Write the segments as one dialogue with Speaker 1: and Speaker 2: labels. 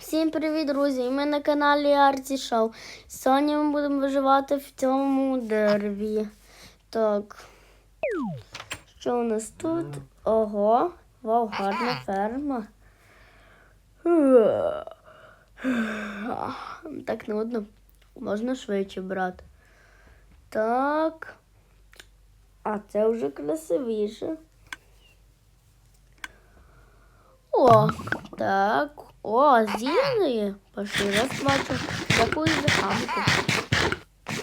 Speaker 1: Всім привіт, друзі! Ми на каналі Арті Шоу. Сьогодні ми будемо виживати в цьому дереві. Так. Що у нас тут? Ого, вау, гарна ферма. Так нудно. Можна швидше брати. Так. А це вже красивіше. О, так. О, зілі. Пошли, раз бачу. Дякую за хамку.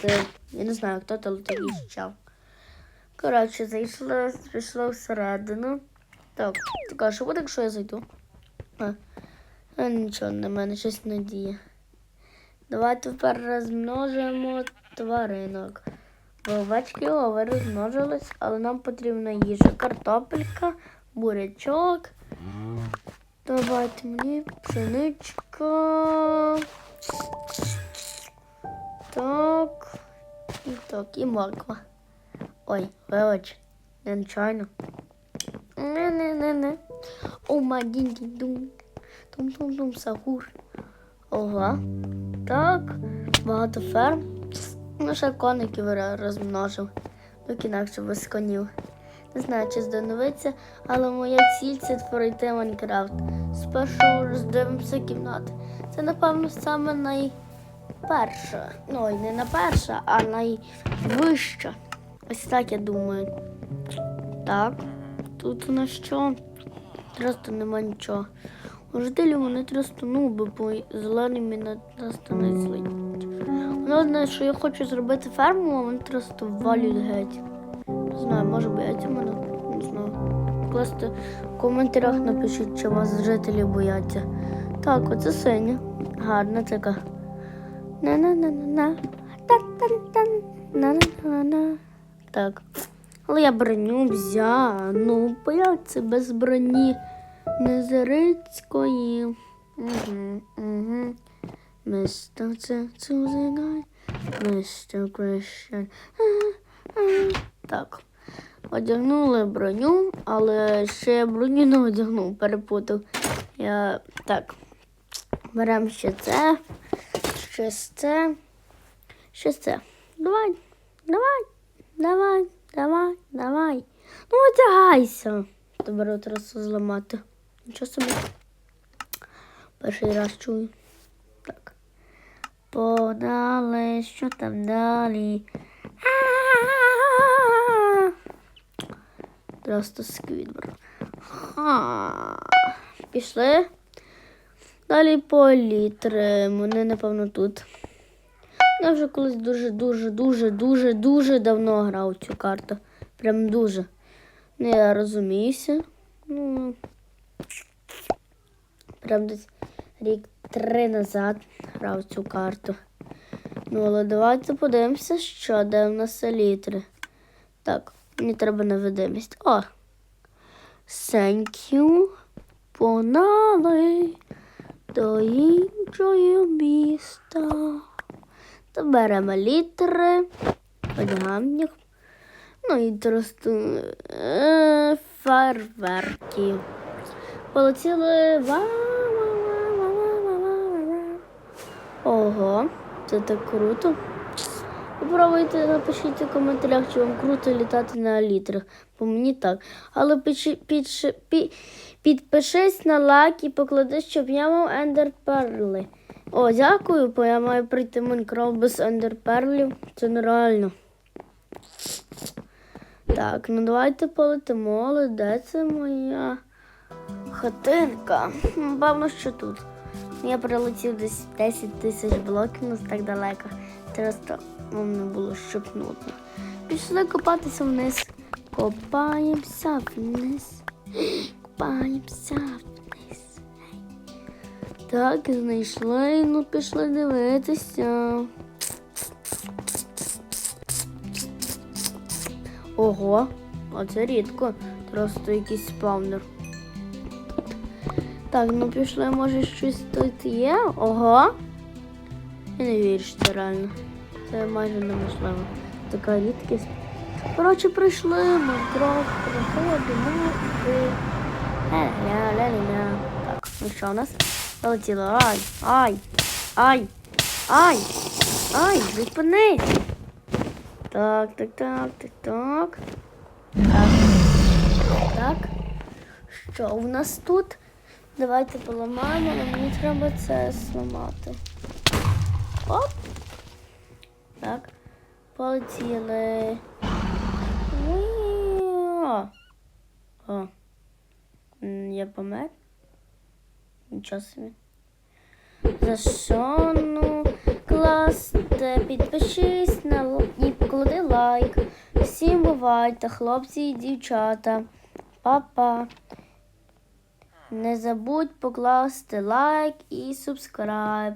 Speaker 1: Це, я не знаю, хто то тоді чав. Коротше, зайшла, зайшла всередину. Так, так, а що буде, якщо я зайду? А, а нічого, на мене щось надіє. Давайте тепер розмножимо тваринок. Овечки ови розмножились, але нам потрібна їжа. Картопелька, бурячок. Давайте мені пшеничка. Так. І так, і морква. Ой, вибач, не нечайно. Не-не-не-не. О, мадінді дум. Тум-тум-тум сагур. Ого. Так, багато ферм. Ну, ще коників ро- розмножив. Так інакше без конів. Не знаю, чи здоновиться, але моя ціль це творити Майнкрафт. Спершу роздивимося кімнати. Це, напевно, саме найперша. Ну, не найперша, а найвища. Ось так я думаю. Так, тут у нас що? Просто нема нічого. У жителів вони просто нуби, бо зелені мене просто не злить. Воно знає, що я хочу зробити ферму, а вони просто валюють геть. Не знаю, може мене. Не знаю. Просто в коментарях напишіть, чи вас жителі бояться. Так, оце синя. Гарна така. На-на-на-на-на. На-на-на-на. Так. Але я броню взяв. Ну, бояться без броні Незарицької. Угу, угу. Мистер Цузигай. Мистер Крещен. Так. Одягнули броню, але ще броню не одягнув, перепутав. Я так. Беремо ще це, ще це, ще це. Давай, давай, давай, давай, давай. Ну, одягайся. Добре, трасу зламати. Нічого собі. Перший раз чую. Так. Подали, що там далі? Просто сквідвор. Ха. Пішли. Далі політри. Вони, напевно, тут. Я вже колись дуже, дуже, дуже, дуже, дуже давно грав цю карту. Прям дуже. Ну, я розуміюся. Ну, прям десь рік три назад грав цю карту. Ну, але давайте подивимося, що де в нас селітри. Так, мені треба невидимість. О! Thank you. Понали до іншого міста. То беремо літери, одягаємо їх. Ну і просто е, фейерверки. Полетіли. Ва-ва-ва-ва-ва-ва-ва. Ого, це так круто. Попробуйте, напишіть у коментарях, чи вам круто літати на літрах, бо мені так. Але підши- підши- пі- підпишись на лайк і поклади, щоб я мав ендерперли. О, дякую, бо я маю прийти Майнкрафт без ендерперлів. Це нереально. Так, ну давайте полетимо, але де це моя хатинка? Певно, що тут. Я прилетів десь 10 тисяч блоків, ну так далеко. Просто вам не було щоб нудно. Пішли копатися вниз. Копаємося вниз. Копаємося вниз. Так, знайшли, ну пішли дивитися. Ого, оце рідко. Просто якийсь спавнер. Так, ну пішли, може щось тут є. Ого. Я не вірю, що це реально. Це майже неможливо. Така рідкість. Коротше, прийшли, Майнкрафт, проходимо. і- Ля-ля-ля-ля-ля. Так, ну що у нас? Полетіла. Ай, ай, ай, ай, ай, зупинись. Так, так, так, так, так. Так. Так. Що у нас тут? Давайте поламаємо, мені треба це зламати. Оп. Так. Полетіли. О. Я помер. Нічого собі. За що ну класте, підпишись на і поклади лайк. Всім бувайте, хлопці і дівчата. Па-па. Не забудь покласти лайк і субскрайб.